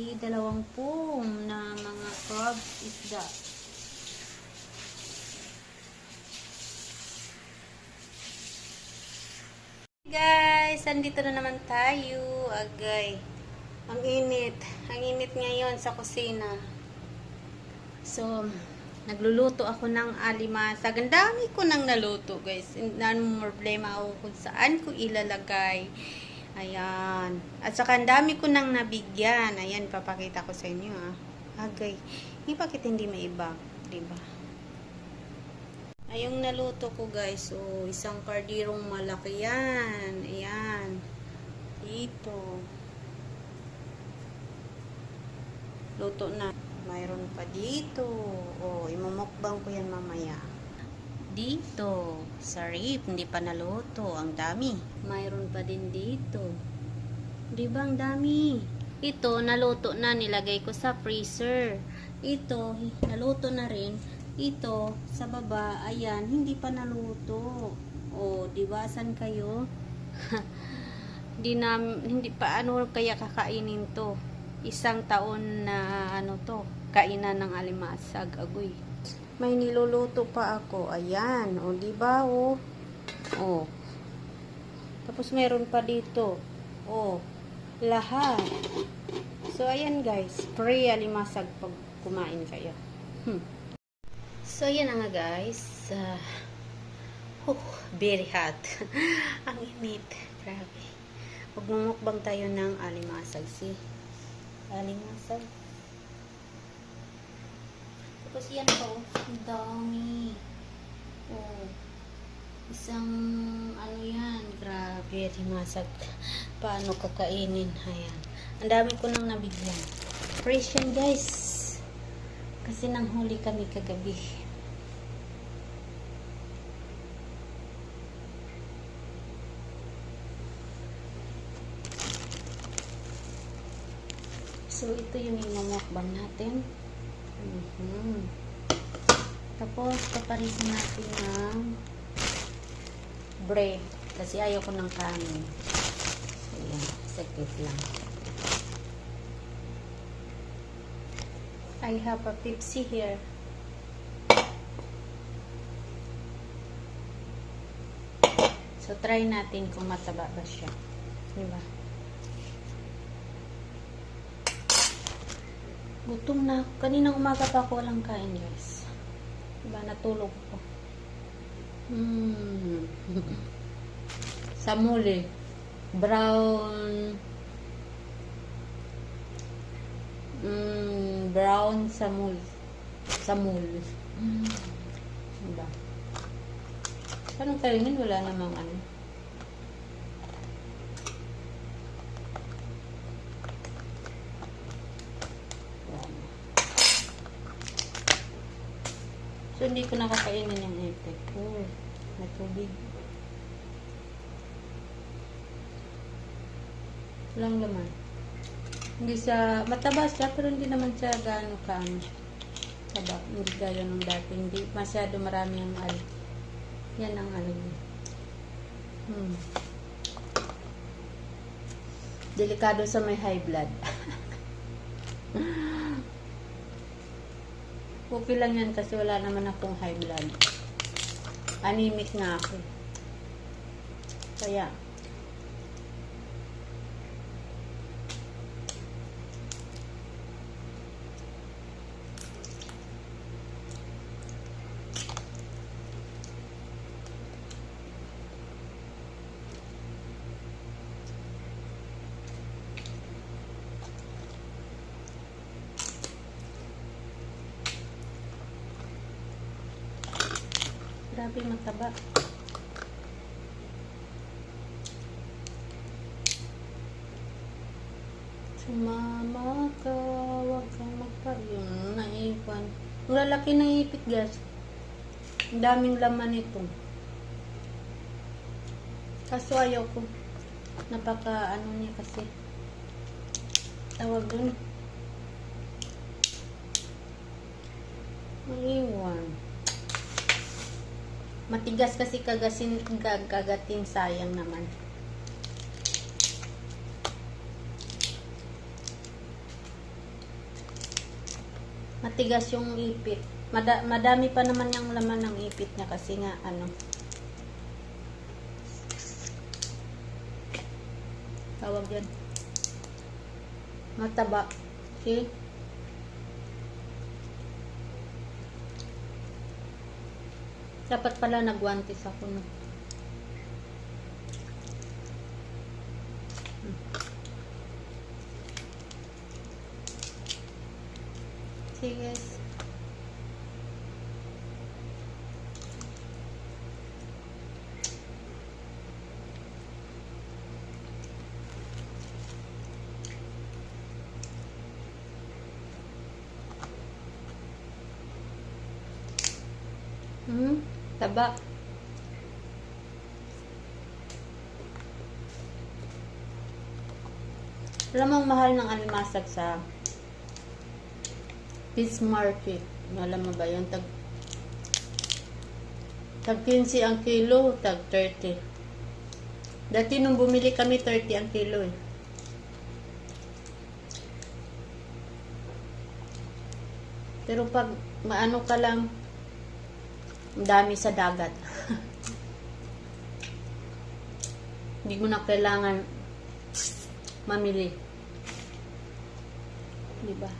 ay dalawang pum na mga crab isda. Guys, andito na naman tayo. Agay. Ang init. Ang init ngayon sa kusina. So, nagluluto ako ng alimasag. Ang dami ko nang naluto, guys. Nang problema ako kung saan ko ilalagay. Ayan. At saka ang dami ko nang nabigyan. Ayan, papakita ko sa inyo, ah. Agay. Hindi bakit hindi may iba, 'di ba? Ay, yung naluto ko guys, so isang kardirong malaki yan. Ayan. Dito. Luto na. Mayroon pa dito. O, imumukbang ko yan mamaya. Dito. Sarip, hindi pa naluto. Ang dami. Mayroon pa din dito. Di ba ang dami? Ito, naluto na. Nilagay ko sa freezer. Ito, naluto na rin. Ito, sa baba, ayan, hindi pa naluto. O, di ba? San kayo? Di na, hindi pa ano kaya kakainin to. Isang taon na ano to, kainan ng alimasag, agoy. May niluluto pa ako. Ayan, o di ba? O. O. Tapos meron pa dito. O. Lahat. So ayan guys, free alimasag pag kumain kayo. Hmm. So, yan na nga guys. Uh, oh, very hot. Ang init. Grabe. Magmumukbang tayo ng alimasag. Si alimasag. Tapos yan po. Ang. Oh. Isang ano yan. Grabe. Alimasag. Paano kakainin? Ayan. Ang dami ko nang nabigyan. Fresh yan guys. Kasi nang huli kami kagabi. So, ito yung imamukbang natin. Mhm. Tapos, paparisin natin ng bread. Kasi ayaw ko ng kanin. So, yan. Sakit lang. I have a Pepsi here. So, try natin kung mataba ba siya. Diba? Gutom na. Kaninang umaga pa ako walang kain, guys. Diba? Natulog ko. Mm. Samuli. Brown. Mm, brown samul. Samul. Mm. Diba? Anong kainin? Wala namang ano. So, hindi ko nakakainin yung ipek ko. May tubig. Walang laman. Hindi siya, mataba siya, pero hindi naman siya gaano kaano. Taba, hindi gaya nung dati. Hindi masyado marami ang al. Yan ang ano niya. Hmm. Delikado sa may high blood. Okay lang yan kasi wala naman akong high blood. Anemic nga ako. Kaya, grabe mataba. Sumama ka, wag kang magpayong naiwan. Ang lalaki ng ipit, guys. Ang daming laman ito. Kaso ayaw ko. Napaka ano niya kasi. Tawag dun. Naiwan. Matigas kasi kagasin, kagatin sayang naman. Matigas yung ipit. Mada- madami pa naman yung laman ng ipit niya kasi nga ano. Tawag yan. Mataba. See? Dapat pala nagwantis ako no. See guys. Hmm, taba. Alam mo mahal ng alimasag sa fish market. Alam mo ba yun? Tag, tag 15 ang kilo, tag 30. Dati nung bumili kami, 30 ang kilo eh. Pero pag maano ka lang, ang dami sa dagat. Hindi mo na kailangan mamili. Di ba?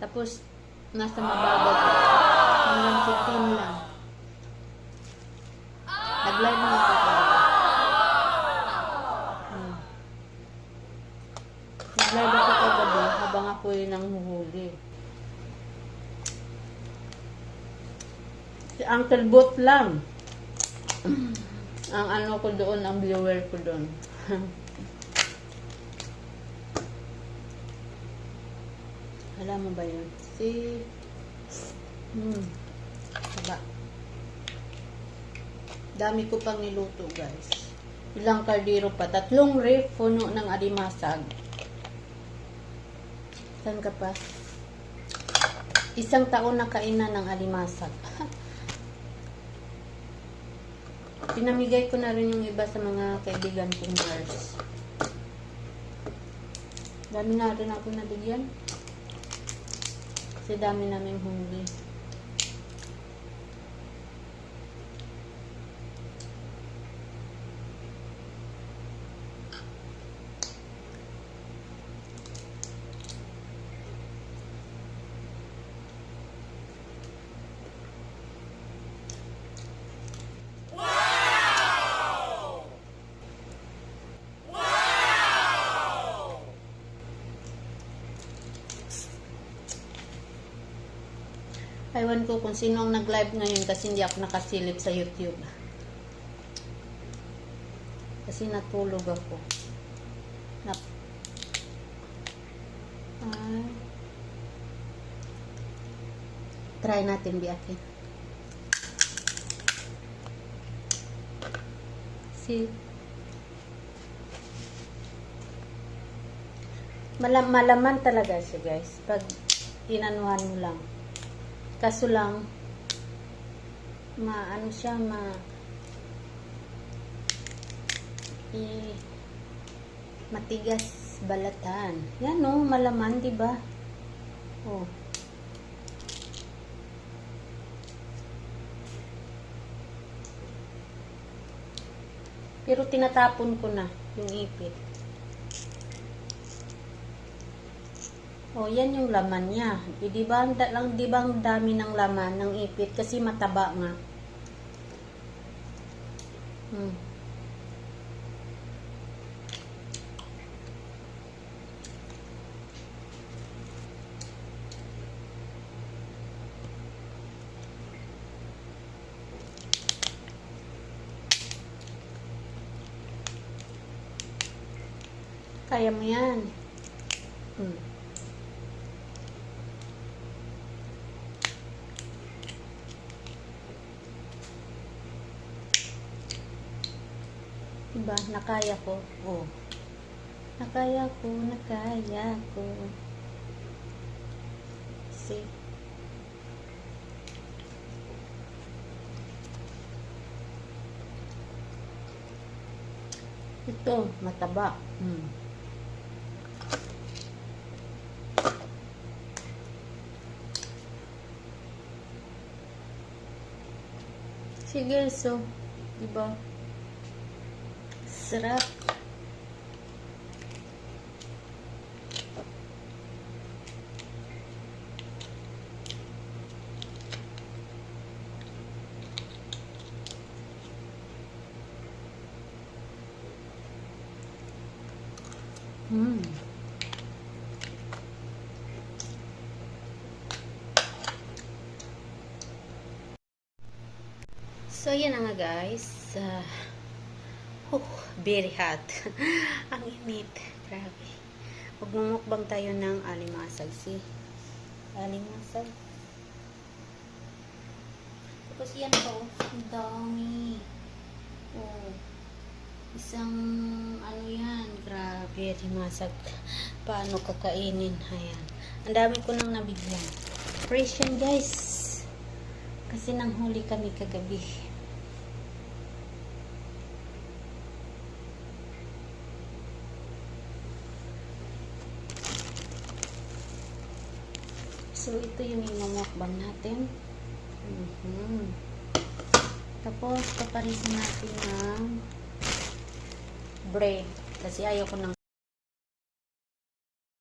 Tapos, nasa mababaw pa. Hanggang 15 lang. Nag-live na ako. Hmm. Nag-live ako kagabi habang ako yun ang huhuli. Si Uncle Bot lang. ang ano ko doon, ang viewer ko doon. Alam mo ba yun? Si... Hmm. Saba. Dami ko pang niluto, guys. Ilang kardiro pa. Tatlong ref puno ng alimasag. Saan ka pa? Isang taon na kainan ng alimasag. Pinamigay ko na rin yung iba sa mga kaibigan kong nurse. Dami na rin ako nabigyan. Kasi dami namin hungry. Ewan ko kung sino ang nag-live ngayon kasi hindi ako nakasilip sa YouTube. Kasi natulog ako. Nap Ay. Try natin biyakin. See? Malam malaman talaga siya guys. Pag inanuhan mo lang. Kaso lang, maano siya, ma, i, matigas balatan. Yan no, malaman, di ba? Oh. Pero tinatapon ko na yung ipit. Oh, yan yung laman niya. E, di ba, lang, di ba ang dami ng laman ng ipit kasi mataba nga. Hmm. Kaya mo yan. Diba? Nakaya ko. Oh. Nakaya ko, nakaya ko. See? Ito, mataba. Hmm. Sige, so, diba? Sarap. Mm. So, yan na nga guys. Uh, very hot. Ang init. Grabe. Magmumukbang tayo ng alimasag. Si alimasag. Tapos yan pa oh. Ang dami. Oh. Isang ano yan. Grabe. Alimasag. Paano kakainin? Ayan. Ang dami ko nang nabigyan. Fresh yan guys. Kasi nang huli kami kagabi. So, ito yung imamukbang natin. Mhm. Tapos, paparisin natin ng bread. Kasi ayaw ko ng